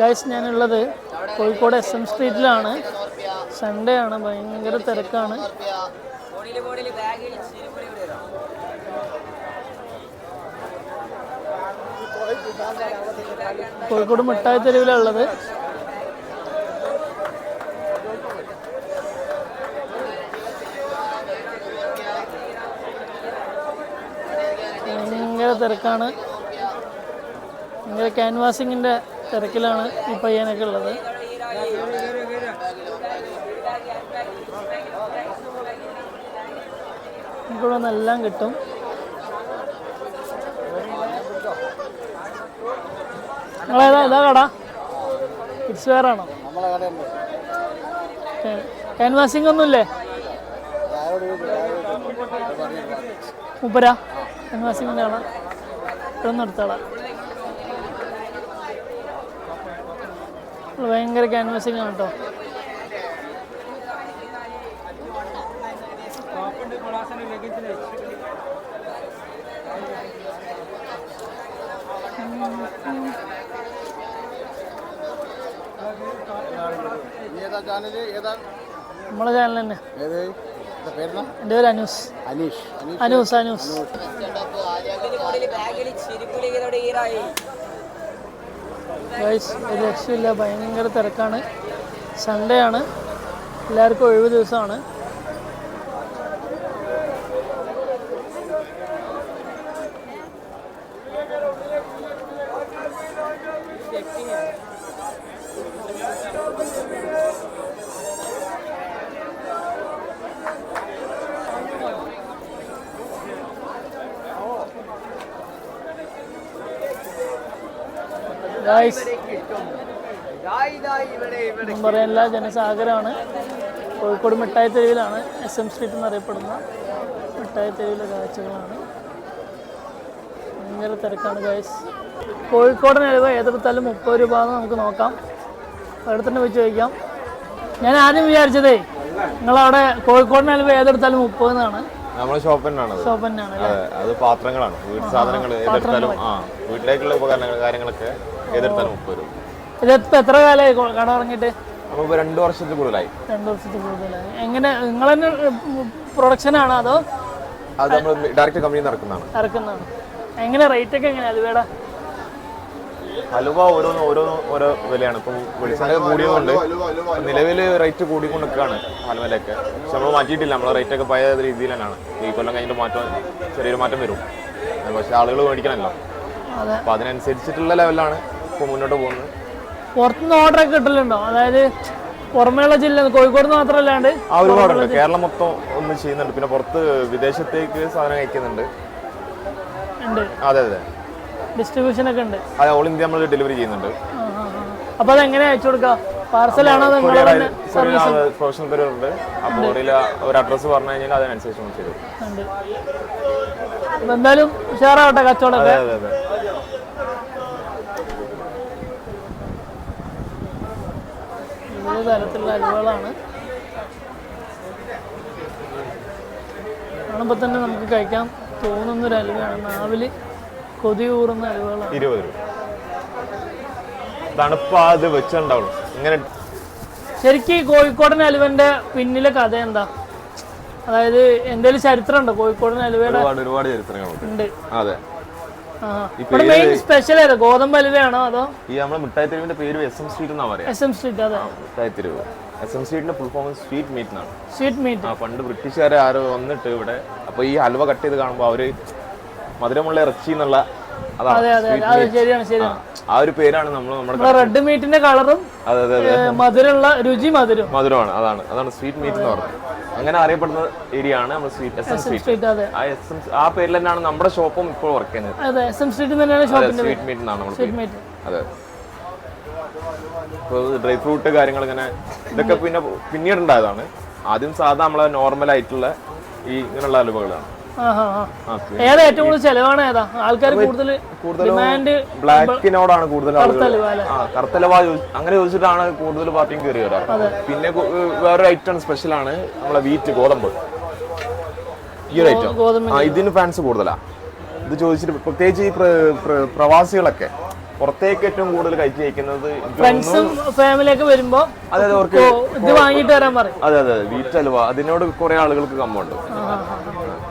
Guys ഞാനുള്ളത് Kozhikode S M സ്ട്രീറ്റിലാണ് Sunday ആണ് ഭയങ്കര തിരക്കാണ്. കോഴിക്കോട് മിഠായി തെരുവിലുള്ളത് ഭയങ്കര തിരക്കാണ്. ഭയങ്കര ക്യാൻവാസിങ്ങിന്റെ തിരക്കിലാണ് ഈ പയ്യനൊക്കെ ഉള്ളത്. നമുക്കിവിടെ നിന്നെല്ലാം കിട്ടും. നിങ്ങളേതാ ഇതാ കട? കിഡ്സ് വെയർ ആണോ? ക്യാൻവാസിംഗ് ഒന്നുമില്ലേ? മുപ്പരാ? ക്യാൻവാസിംഗ് കാണാം. ഇവിടെ ഇതൊന്നും എടുത്താളാ. ഭയങ്കര ക്യാൻവാസിങ് ആണ് കേട്ടോ ഏതാ ചാനൽ ഏതാ നമ്മളെ ചാനൽ തന്നെ എന്റെ പേര് അനൂസ് അനൂസ് അനൂസ് ഗൈസ് ഒരു രക്ഷയില്ല. ഭയങ്കര തിരക്കാണ്. സൺഡേ ആണ്. എല്ലാവർക്കും ഒഴിവ് ദിവസമാണ്. പറയാനില്ല ജനസാഗരമാണ്. കോഴിക്കോട് മിഠായി തെരുവിലാണ് എസ് എം സ്ട്രീറ്റ് എന്നറിയപ്പെടുന്ന മിഠായി തെരുവിലെ കാഴ്ചകളാണ്. ഭയങ്കര തിരക്കാണ് ഗൈസ് കോഴിക്കോടിന് എഴുതുക ഏതെടുത്താലും മുപ്പത് രൂപ എന്ന് നമുക്ക് നോക്കാം. അവിടെ വെച്ച് ചോദിക്കാം. ഞാൻ ആദ്യം വിചാരിച്ചതേ നിങ്ങളവിടെ കോഴിക്കോടിന് എഴുതുക ഏതെടുത്താലും മുപ്പത് എന്നാണ്. നമ്മുടെ ഷോപ്പ് തന്നെയാണ് അത്. പാത്രങ്ങളാണ്. വീട്ടു സാധനങ്ങൾ ഏതെടുത്താലും ആ വീട്ടിലേക്കുള്ള ഉപകരണങ്ങൾ കാര്യങ്ങളൊക്കെ ഏതെടുത്താലും മുപ്പത് രൂപ. ഇതിപ്പോൾ എത്ര കാലമായി കട തുടങ്ങിയിട്ട്? നമുക്ക് രണ്ട് വർഷത്തിൽ കൂടുതലായി. രണ്ട് വർഷത്തിൽ കൂടുതലായി. എങ്ങനെ നിങ്ങൾ തന്നെ പ്രൊഡക്ഷൻ ആണോ അതോ അത് നമ്മൾ ഡയറക്റ്റ് കമ്പനി നടക്കുന്നതാണ് ഇറക്കുന്നതാണ്. എങ്ങനെ റേറ്റ് ഒക്കെ എങ്ങനെയാ അലുവയുടെ? ഹലുവ ഓരോന്ന് ഓരോന്ന് ഓരോ വിലയാണ്. ഇപ്പം വെളിച്ചെണ്ണ കൂടിയതുകൊണ്ട് നിലവിൽ റേറ്റ് കൂടിക്കൊണ്ട് നിൽക്കുകയാണ് ഹലുവയിലൊക്കെ പക്ഷെ നമ്മൾ മാറ്റിയിട്ടില്ല. നമ്മളെ റേറ്റ് ഒക്കെ പഴയ രീതിയിൽ തന്നെയാണ്. ഈ കൊല്ലം കഴിഞ്ഞിട്ട് മാറ്റം ചെറിയൊരു മാറ്റം വരും. പക്ഷെ ആളുകൾ മേടിക്കണമല്ലോ അതെ. അപ്പോൾ അതിനനുസരിച്ചിട്ടുള്ള ലെവലാണ് ഇപ്പോൾ മുന്നോട്ട് പോകുന്നത്? പുറത്തുനിന്ന് ഓർഡർ ഒക്കെ കിട്ടലുണ്ടോ? അതായത് പുറമേയുള്ള ജില്ല കോഴിക്കോട് മാത്രമല്ലാണ്ട് ആ ഒരുപാടുണ്ട്. കേരളം മൊത്തം ഒന്ന് ചെയ്യുന്നുണ്ട്. പിന്നെ പുറത്ത് വിദേശത്തേക്ക് സാധനം അയക്കുന്നുണ്ട് അതെ അതെ. ഡിസ്ട്രിബ്യൂഷൻ ഒക്കെ ഉണ്ട്. അതെ ഓൾ ഇന്ത്യ നമ്മൾ ഡെലിവറി ചെയ്യുന്നുണ്ട്. അപ്പൊ അതെങ്ങനെ അയച്ചു കൊടുക്കാം? പാർസലാണോ പ്രൊഫഷണൽ പേര് ഉണ്ട്. അപ്പോൾ ഒരു അഡ്രസ്സ് പറഞ്ഞു കഴിഞ്ഞാൽ അതിനനുസരിച്ച് ചെയ്തു. എന്തായാലും ഉഷാറാവട്ടെ കച്ചവടമൊക്കെ അതെ അതെ അതെ വിവിധ തരത്തിലുള്ള അലുവകളാണ് കാണുമ്പോൾ തന്നെ നമുക്ക് കഴിക്കാൻ തോന്നുന്ന ഒരു അലുവയാണ് നാവിൽ കൊതി കൂറുന്ന അലുവകളാണ് ഇരുപത് രൂപ. തണുപ്പാത് വെച്ചിട്ടുണ്ടാവുള്ളൂ ഇങ്ങനെ ശരിക്കും ഈ കോഴിക്കോടൻ അലുവന്റെ പിന്നിലെ കഥ എന്താ? അതായത് എന്തെങ്കിലും ചരിത്രം ഉണ്ടോ കോഴിക്കോടൻ അലുവയുടെ ഒരുപാട് ഒരുപാട് ചരിത്രങ്ങളുണ്ട്. അതെ. ഇവിടെ മെയിൻ സ്പെഷ്യൽ ഏതാ? ഗോതമ്പ് അലുവയാണോ അതോ? ഈ നമ്മുടെ മിഠായി തെരുവിന്റെ പേര് എസ് എം സ്ട്രീറ്റ് എന്നാ പറയാ. എസ് എം സ്ട്രീറ്റ് അതെ. മിഠായി തെരുവ്. എസ് എം സ്ട്രീറ്റിന്റെ ഫുൾ ഫോം സ്വീറ്റ് മീറ്റ് എന്നാണ് സ്വീറ്റ് മീറ്റ് ആ പണ്ട് ബ്രിട്ടീഷുകാരെ ആരോ വന്നിട്ട് ഇവിടെ അപ്പൊ ഈ ഹൽവ കട്ട് ചെയ്ത് കാണുമ്പോൾ അവർ മധുരമുള്ള ഇറച്ചി എന്നുള്ള അതാണ് അതെ അതെ അതെ ശരിയാണ് ശരിയാണ്. ആ ഒരു പേരാണ് നമ്മൾ നമ്മുടെ റെഡ് മീറ്റിന്റെ കളറും അതെ അതെ അതെ. മധുരമുള്ള രുചി മധുരം. മധുരമാണ് അതാണ് അതാണ് സ്വീറ്റ് മീറ്റ് എന്ന് പറഞ്ഞത്. അങ്ങനെ അറിയപ്പെടുന്ന ഏരിയ ആണ് നമ്മൾ സ്വീറ്റ് എസ് എം സ്ട്രീറ്റ് ആ എസ് എം ആ പേരിൽ തന്നെയാണ് നമ്മുടെ ഷോപ്പും ഇപ്പോൾ വർക്ക് ചെയ്യുന്നത്. അതെ എസ് എം സ്ട്രീറ്റ് തന്നെയാണ് ഷോപ്പിന്റെ സ്വീറ്റ് മീറ്റ് എന്നാണ് നമ്മൾ അതെ. ഡ്രൈ ഫ്രൂട്ട് കാര്യങ്ങൾ ഇങ്ങനെ ഇതൊക്കെ പിന്നെ പിന്നീട് ഉണ്ടായതാണ്. ആദ്യം സാധാ നമ്മളെ നോർമൽ ആയിട്ടുള്ള ഈ ഇങ്ങനെയുള്ള അലുവകളാണ്. ഏതാ ഏറ്റവും കൂടുതൽ ചെലവാണ് ഏതാ? ആൾക്കാർ കൂടുതൽ ഡിമാൻഡ് ബ്ലാക്കിനോടാണ് കൂടുതൽ കറുത്തലവ അങ്ങനെ ചോദിച്ചിട്ടാണ് കൂടുതൽ പാർട്ടിയും കയറി വരാറ്. പിന്നെ വേറൊരു ഐറ്റം സ്പെഷ്യൽ ആണ് നമ്മളെ വീറ്റ് ഗോതമ്പ്. ഈ ഒരു ഐറ്റം ആ ഇതിന് ഫാൻസ് കൂടുതലാ. ഇത് ചോദിച്ചിട്ട് പ്രത്യേകിച്ച് ഈ പ്ര- പ്ര- പ്രവാസികളൊക്കെ പുറത്തേക്ക് ഏറ്റവും കൂടുതൽ കഴിച്ചു കഴിക്കുന്നത് ഫ്രണ്ട്സും ഫാമിലിയൊക്കെ വരുമ്പോ അതെ അവർക്ക് ഇത് വാങ്ങിയിട്ട് വരാൻ പറയും. അതെ അതെ വീറ്റ് ഹലുവ അതിനോട് കുറെ ആളുകൾക്ക് കമ്മുണ്ട്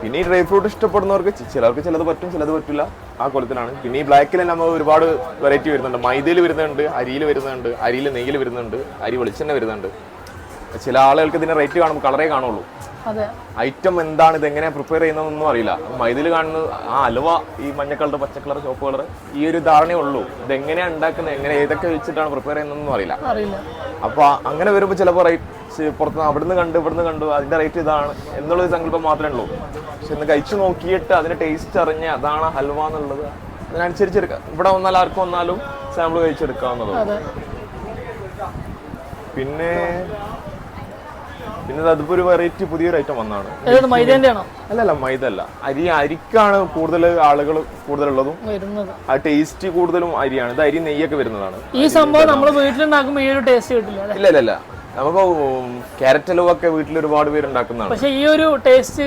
പിന്നെ ഈ ഡ്രൈ ഫ്രൂട്ട് ഇഷ്ടപ്പെടുന്നവർക്ക് ചിലർക്ക് ചിലത് പറ്റും ചിലത് പറ്റില്ല. ആ കൊലത്തിലാണ് പിന്നെ ഈ ബ്ലാക്കിൽ നമ്മൾ ഒരുപാട് വെറൈറ്റി വരുന്നുണ്ട്. മൈദയിൽ വരുന്നുണ്ട് അരിയിൽ വരുന്നുണ്ട് അരിയിൽ നെയ്യിൽ വരുന്നുണ്ട് അരി വെളിച്ചെണ്ണ വരുന്നുണ്ട്. ചില ആളുകൾക്ക് ഇതിന്റെ റേറ്റ് കാണുമ്പോൾ കളറേ കാണുള്ളൂ. ഐറ്റം എന്താണ് ഇത് എങ്ങനെ പ്രിപ്പയർ ചെയ്യുന്നതെന്നൊന്നും അറിയില്ല. മൈദയിൽ കാണുന്ന ആ അലുവ ഈ മഞ്ഞ കളർ പച്ച കളർ ചുവപ്പ് കളർ ഈ ഒരു ധാരണയേ ഉള്ളൂ. ഇത് എങ്ങനെയാണ് ഉണ്ടാക്കുന്നത് എങ്ങനെ ഏതൊക്കെ വെച്ചിട്ടാണ് പ്രിപ്പയർ ചെയ്യുന്നതെന്നും അറിയില്ല. അറിയില്ല. അപ്പൊ അങ്ങനെ വരുമ്പോൾ ചിലപ്പോൾ റേറ്റ് പുറത്ത് അവിടുന്ന് കണ്ടു ഇവിടുന്ന് കണ്ടു അതിന്റെ റേറ്റ് ഇതാണ് എന്നുള്ളൊരു സങ്കല്പം മാത്രമേ ഉള്ളൂ. ഇന്ന് കഴിച്ചു നോക്കിയിട്ട് അതിന്റെ ടേസ്റ്റ് അറിഞ്ഞ് അതാണ് ഹൽവ എന്നുള്ളത്. അതിനനുസരിച്ച് എടുക്കാം. ഇവിടെ വന്നാൽ ആർക്കും വന്നാലും സാമ്പിൾ കഴിച്ചെടുക്കാവുന്നത് അതെ. പിന്നെ പിന്നെ അതിപ്പോ ഒരു വെറൈറ്റി പുതിയൊരു ഐറ്റം വന്നാണ് അല്ലല്ല മൈദ അല്ല. അരി അരിക്കാണ് കൂടുതൽ ആളുകൾ കൂടുതലുള്ളതും. ആ ടേസ്റ്റ് കൂടുതലും അരിയാണ്. ഇത് അരി നെയ്യൊക്കെ വരുന്നതാണ്. ഈ സംഭവം നമ്മൾ വീട്ടിലുണ്ടാക്കുമ്പോൾ ഈ ഒരു ടേസ്റ്റ് കിട്ടില്ല ഇല്ല ഇല്ല. നമുക്ക് ക്യാരറ്റ് ഹലുവ ഒക്കെ വീട്ടിൽ ഒരുപാട് പേര് ഉണ്ടാക്കുന്നതാണ് പക്ഷെ ഈ ഒരു ടേസ്റ്റ്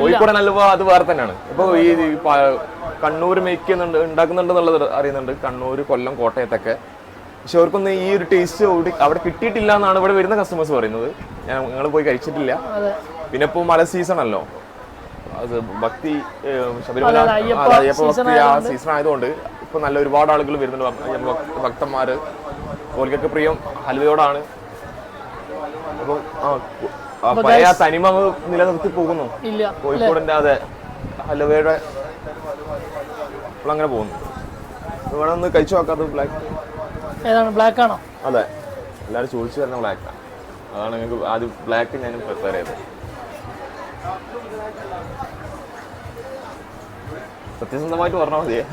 കോഴിക്കോടൻ ഹലുവ അത് വേറെ തന്നെയാണ്. ഇപ്പൊ ഈ കണ്ണൂർ മേക്ക് ചെയ്യുന്നുണ്ട് ഉണ്ടാക്കുന്നുണ്ട് എന്നുള്ളത് അറിയുന്നുണ്ട്. കണ്ണൂർ കൊല്ലം കോട്ടയത്തൊക്കെ. പക്ഷെ അവർക്കൊന്നും ഈ ഒരു ടേസ്റ്റ് അവിടെ കിട്ടിയിട്ടില്ല എന്നാണ് ഇവിടെ വരുന്ന കസ്റ്റമേഴ്സ് പറയുന്നത്. ഞാൻ നിങ്ങൾ പോയി കഴിച്ചിട്ടില്ല. പിന്നെ ഇപ്പോൾ മല സീസൺ അല്ലോ. അത് ഭക്തി ശബരിമല അയ്യപ്പ ഭക്തി ആ സീസൺ ആയതുകൊണ്ട് ഇപ്പൊ നല്ല ഒരുപാട് ആളുകൾ വരുന്നുണ്ട്. ഭക്തന്മാര്. ഓർക്കൊക്കെ പ്രിയം ഹൽവയോടാണ് അപ്പം ആ, പഴയ തനിമ നിലനിർത്തി പോകുന്നു. ഇല്ല കോഴിക്കോടിന്റെ അതെ ഹലുവയുടെ അങ്ങനെ പോകുന്നു. ഇവിടെ ഒന്ന് കഴിച്ചു നോക്കാത്ത ബ്ലാക്ക് ഏതാണ് ബ്ലാക്ക് ആണോ? അതെ. എല്ലാവരും ചോദിച്ചു തരുന്ന ബ്ലാക്ക് അതാണ് നിങ്ങൾക്ക് ആദ്യം ബ്ലാക്ക് ഞാൻ പ്രിപ്പയർ ചെയ്തത്. സത്യസന്ധമായിട്ട് പറഞ്ഞാൽ മതിയേ?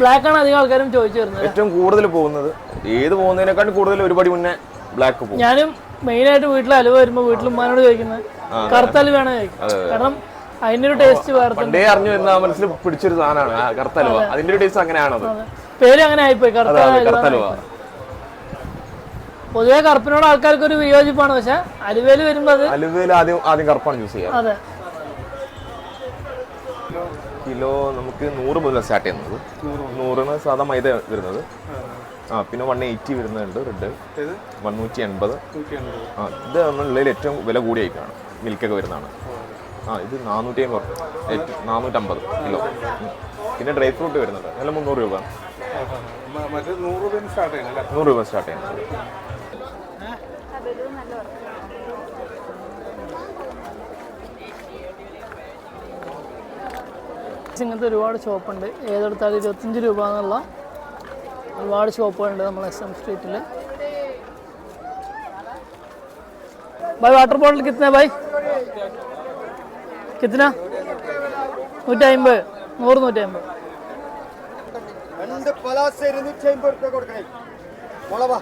ബ്ലാക്ക് ആണ് അധികം ആൾക്കാരും ചോദിച്ചു വരുന്നത്. ഏറ്റവും കൂടുതൽ പോകുന്നത്. ഏത് പോകുന്നതിനെക്കാട്ടും കൂടുതൽ ഒരുപടി മുന്നേ ബ്ലാക്ക് പോകും. ഞാനും മെയിൻ ആയിട്ട് വീട്ടിൽ അലുവ വരുമ്പോൾ വീട്ടിൽ ഉമ്മാനോട് ചോദിക്കുന്നത് കറുത്ത അലുവയാണ്? കാരണം അതിന്റെ ഒരു ടേസ്റ്റ് വേറെ. പണ്ടേ അറിഞ്ഞു എന്നാ മനസ്സിൽ പിടിച്ചൊരു സാധനമാണ് കറുത്ത അലുവ. അതിന്റെ ഒരു ടേസ്റ്റ് അങ്ങനെയാണത്. പേര് അങ്ങനെ ആയിപ്പോയി കറുത്ത അലുവ പൊതുവെ കറുപ്പിനോട് ആൾക്കാർക്ക് ഒരു വിയോജിപ്പാണ് പക്ഷെ അലുവയിൽ വരുമ്പോൾ അത് അലുവയിൽ ആദ്യം ആദ്യം കറുപ്പാണ് യൂസ് ചെയ്യുക അതെ. കിലോ നമുക്ക് നൂറ് മുതൽ സ്റ്റാർട്ട് ചെയ്യുന്നത്. നൂറിന് സാധാ മൈദ വരുന്നത്. ആ പിന്നെ വൺ എയ്റ്റി വരുന്നുണ്ട് റെഡ് വൺ നൂറ്റി എൺപത് ആ ഇത് നമ്മളുള്ളിൽ ഏറ്റവും വില കൂടിയ ഐറ്റമാണ് മിൽക്കൊക്കെ വരുന്നതാണ്. ആ. ഇത് നാനൂറ്റി അമ്പത് നാനൂറ്റമ്പത് കിലോ. പിന്നെ ഡ്രൈ ഫ്രൂട്ട് വരുന്നുണ്ട്. നല്ല മുന്നൂറ് രൂപ. മറ്റേ നൂറ് രൂപ സ്റ്റാർട്ട് ചെയ്യണം നൂറ് രൂപ സ്റ്റാർട്ട് ചെയ്യുന്നത്. ഇങ്ങനത്തെ ഒരുപാട് ഷോപ്പുണ്ട് ഏതെടുത്താലും ഇരുപത്തഞ്ച് രൂപ എന്നുള്ള ഒരുപാട് ഷോപ്പുകളുണ്ട് നമ്മൾ എസ് എം സ്ട്രീറ്റിൽ भाई वाटर बॉटल कितने भाई कितना നൂറ്റി അമ്പത് നൂറ് നൂറ്റി അമ്പത് രണ്ട് പലാസ് ഇരുന്നൂറ്റി അമ്പത് റുപ്യ കൊടുക്കണേ മുളവ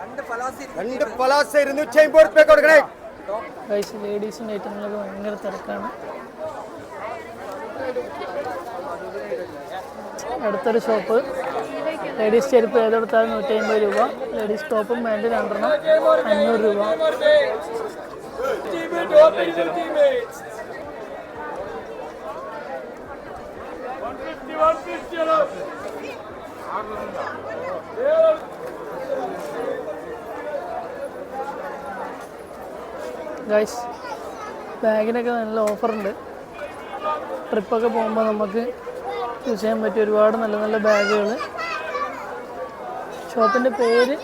രണ്ട് പലാസ് ഇരുന്നൂറ്റി അമ്പത് റുപ്യ കൊടുക്കണേ ഗൈസ് ലേഡീസിൻ്റെ ഐറ്റങ്ങളിലൊക്കെ ഭയങ്കര തിരക്കാണ് അടുത്തൊരു ഷോപ്പ്. ലേഡീസ് ചെരുപ്പ് ഏതെടുത്താലും നൂറ്റി അമ്പത് രൂപ. ലേഡീസ് ടോപ്പും പാന്റ് രണ്ടെണ്ണം അഞ്ഞൂറ് രൂപ. ബാഗിനൊക്കെ നല്ല ഓഫറുണ്ട് ട്രിപ്പൊക്കെ പോകുമ്പോൾ നമുക്ക് യൂസ് ചെയ്യാൻ പറ്റിയ ഒരുപാട് നല്ല നല്ല ബാഗുകൾ ഷോപ്പിന്റെ പേര്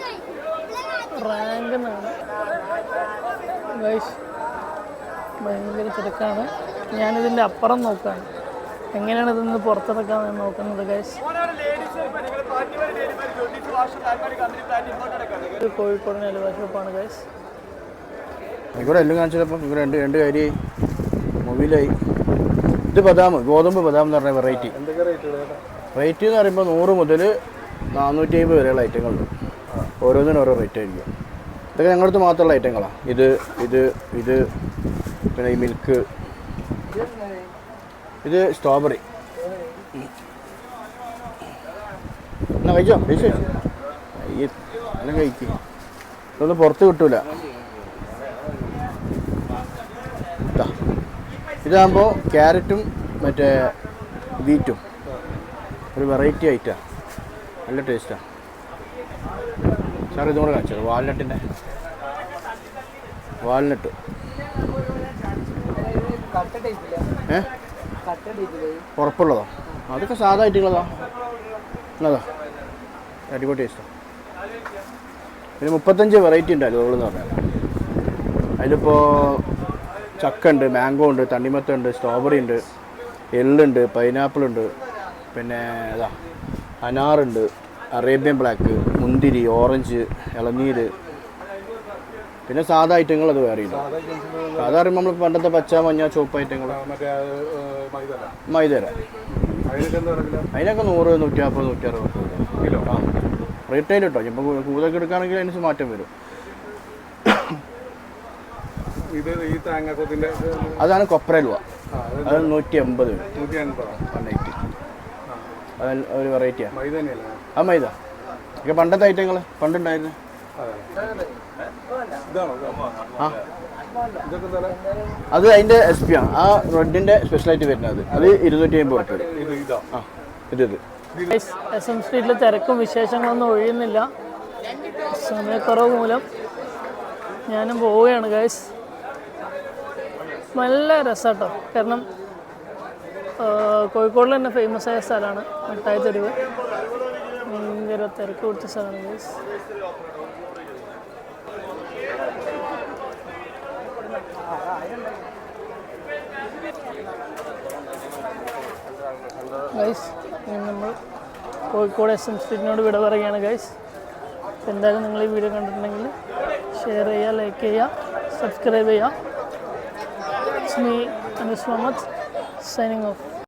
റാങ്ക് എന്നാണ്. ഗൈസ് ഭയങ്കര തിരക്കാണ്. ഞാനിതിന്റെ അപ്പുറം നോക്കുകയാണ് എങ്ങനെയാണ് ഇതിന്ന് ഞാൻ നോക്കുന്നത് ഗൈസ് ഇത് കോഴിക്കോടിന് അലുവ ഷോപ്പാണ് ഗൈസ് ഇവിടെ എല്ലാം കാണിച്ചപ്പോൾ രണ്ട് രണ്ട് കാര്യമായി മൊബൈലായി. ഇത് ബദാം ഗോതമ്പ് ബദാം എന്ന് പറഞ്ഞ വെറൈറ്റി റേറ്റ് എന്ന് പറയുമ്പോൾ നൂറ് മുതൽ നാനൂറ്റി അമ്പത് വരെയുള്ള ഐറ്റങ്ങളുണ്ട് ഓരോന്നിനും ഓരോ റേറ്റ് ആയിരിക്കും. ഇതൊക്കെ ഞങ്ങളടുത്ത് മാത്രമുള്ള ഐറ്റങ്ങളാണ് ഇത് ഇത് ഇത് പിന്നെ ഈ മിൽക്ക് ഇത് സ്ട്രോബെറി എന്നാ കഴിച്ചോ? കഴിച്ചോ? ഈ എല്ലാം കഴിക്കും. ഇതൊന്നും പുറത്ത് കിട്ടൂല. ഇതാകുമ്പോൾ ക്യാരറ്റും മറ്റേ ബീറ്റും ഒരു വെറൈറ്റി ഐറ്റമാണ് നല്ല ടേസ്റ്റാണ് സാർ ഇതും കൂടെ കാണിച്ചത് വാൽനട്ടിന്റെ വാൽനട്ട്. ഏ? ഉറപ്പുള്ളതോ? അതൊക്കെ സാധാ ഐറ്റങ്ങളതാ. എന്നതാ അടിപൊളി ടേസ്റ്റാണ് പിന്നെ മുപ്പത്തഞ്ച് വെറൈറ്റി ഉണ്ട് എന്ന് പറഞ്ഞാൽ അതിലിപ്പോൾ ചക്ക ഉണ്ട് മാംഗോ ഉണ്ട് തണ്ണിമത്ത ഉണ്ട് സ്ട്രോബെറി ഉണ്ട് എള്ളുണ്ട് പൈനാപ്പിൾ ഉണ്ട് പിന്നെ ഇതാ അനാറുണ്ട് അറേബ്യൻ ബ്ലാക്ക് മുന്തിരി ഓറഞ്ച് ഇളനീര്. പിന്നെ സാധാ ഐറ്റങ്ങൾ അത് വേറെ ഇല്ല സാധാ പറയുമ്പോൾ നമ്മൾ പണ്ടത്തെ പച്ച മഞ്ഞ ചുവപ്പ് ഐറ്റങ്ങൾ അത്, മൈദര അതിനൊക്കെ നൂറ് നൂറ്റി നാൽപ്പത് നൂറ് അറുപത് കിലോ? ആ റീറ്റെയിൽ കേട്ടോ ഇപ്പോൾ കൂടുതലൊക്കെ എടുക്കുകയാണെങ്കിൽ അതിനനുസരിച്ച് മാറ്റം വരും. ഇത് ഈ തേങ്ങാക്കൊത്തിന്റെ അതാണ് കൊപ്രലുവ ആ അത് നൂറ്റി എൺപത് നൂറ്റി അൻപതാണ് വൺ എയ്റ്റി അത് ഒരു വെറൈറ്റിയാണ് മൈദ തന്നെയല്ലേ? ആ മൈദ. ഇതൊക്കെ പണ്ടത്തെ ഐറ്റങ്ങൾ പണ്ടുണ്ടായിരുന്നു? അതെ? ആ. അതിന്റെ എസ് പി ആണ്. ആ റെഡിന്റെ സ്പെഷ്യലായിട്ട് വരുന്നത് അത്. ഇരുന്നൂറ്റി അമ്പത് റുപ്യ ആ ഇത് ഇത്. എസ് എം സ്ട്രീറ്റിൽ തിരക്കും വിശേഷങ്ങളൊന്നും ഒഴിയുന്നില്ല. സമയക്കുറവ് മൂലം ഞാനും പോവുകയാണ് ഗൈസ് നല്ല രസമാട്ടോ കാരണം കോഴിക്കോടിൽ തന്നെ ഫേമസ് ആയ സ്ഥലമാണ് മിഠായി തെരുവ്. ഭയങ്കര തിരക്ക് പിടിച്ച സ്ഥലമാണ് ഗൈസ് നമ്മൾ കോഴിക്കോട് എസ് എം സ്ട്രീറ്റിനോട് വിട പറയുകയാണ് ഗൈസ് എന്തായാലും നിങ്ങൾ ഈ വീഡിയോ കണ്ടിട്ടുണ്ടെങ്കിൽ ഷെയർ ചെയ്യുക ലൈക്ക് ചെയ്യുക സബ്സ്ക്രൈബ് ചെയ്യുക. me, and the much. Signing off.